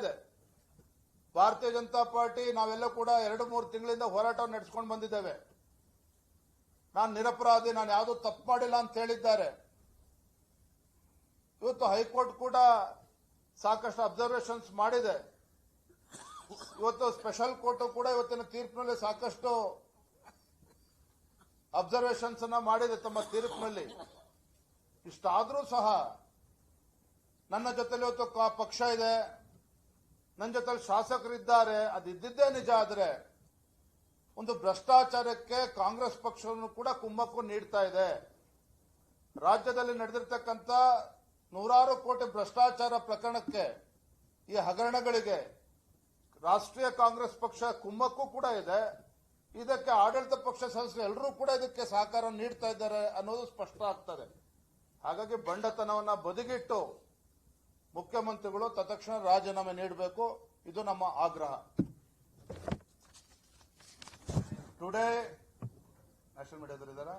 ಇದೆ. ಭಾರತೀಯ ಜನತಾ ಪಾರ್ಟಿ ನಾವೆಲ್ಲ ಕೂಡ ಎರಡು ಮೂರು ತಿಂಗಳಿಂದ ಹೋರಾಟ ನಡೆಸ್ಕೊಂಡು ಬಂದಿದ್ದೇವೆ. ನಾನು ನಿರಪರಾಧಿ, ನಾನು ಯಾವುದೂ ತಪ್ಪು ಮಾಡಿಲ್ಲ ಅಂತ ಹೇಳಿದ್ದಾರೆ. ಇವತ್ತು ಹೈಕೋರ್ಟ್ ಕೂಡ ಸಾಕಷ್ಟು ಅಬ್ಸರ್ವೇಷನ್ಸ್ ಮಾಡಿದೆ. ಇವತ್ತು ಸ್ಪೆಷಲ್ ಕೋರ್ಟ್ ಕೂಡ ಇವತ್ತಿನ ತೀರ್ಪಿನಲ್ಲಿ ಸಾಕಷ್ಟು ಅಬ್ಸರ್ವೇಷನ್ಸ್ ಅನ್ನ ಮಾಡಿದೆ ತಮ್ಮ ತೀರ್ಪಿನಲ್ಲಿ. ಇಷ್ಟಾದರೂ ಸಹ ನನ್ನ ಜೊತೆಲಿ ಇವತ್ತು ಪಕ್ಷ ಇದೆ. ನನ್ನ ಜೊತೆಲಿ ಶಾಸಕರಿದ್ದಾರೆ, ಅದಿದ್ದಿದ್ದೇ ನಿಜ ಆದರೆ ಒಂದು ಭ್ರಷ್ಟಾಚಾರಕ್ಕೆ ಕಾಂಗ್ರೆಸ್ ಪಕ್ಷವನ್ನು ಕೂಡ ಕುಮ್ಮಕ್ಕು ನೀಡ್ತಾ ಇದೆ. ರಾಜ್ಯದಲ್ಲಿ ನಡೆದಿರ್ತಕ್ಕಂಥ ನೂರಾರು ಕೋಟಿ ಭ್ರಷ್ಟಾಚಾರ ಪ್ರಕರಣಕ್ಕೆ ಈ ಹಗರಣಗಳಿಗೆ ರಾಷ್ಟ್ರೀಯ ಕಾಂಗ್ರೆಸ್ ಪಕ್ಷ ಕುಮ್ಮಕ್ಕೂ ಕೂಡ ಇದೆ. ಇದಕ್ಕೆ ಆಡಳಿತ ಪಕ್ಷ ಸದಸ್ಯರು ಎಲ್ಲರೂ ಕೂಡ ಇದಕ್ಕೆ ಸಹಕಾರ ನೀಡ್ತಾ ಇದ್ದಾರೆ ಅನ್ನೋದು ಸ್ಪಷ್ಟ ಆಗ್ತದೆ. ಹಾಗಾಗಿ ಬಂಡತನವನ್ನ ಬದಿಗಿಟ್ಟು ಮುಖ್ಯಮಂತ್ರಿಗಳು ತತ್ಕ್ಷಣ ರಾಜೀನಾಮೆ ನೀಡಬೇಕು. ಇದು ನಮ್ಮ ಆಗ್ರಹ. Today national ಮೀಡಿಯಾದಲ್ಲಿದ್ದಾರಾ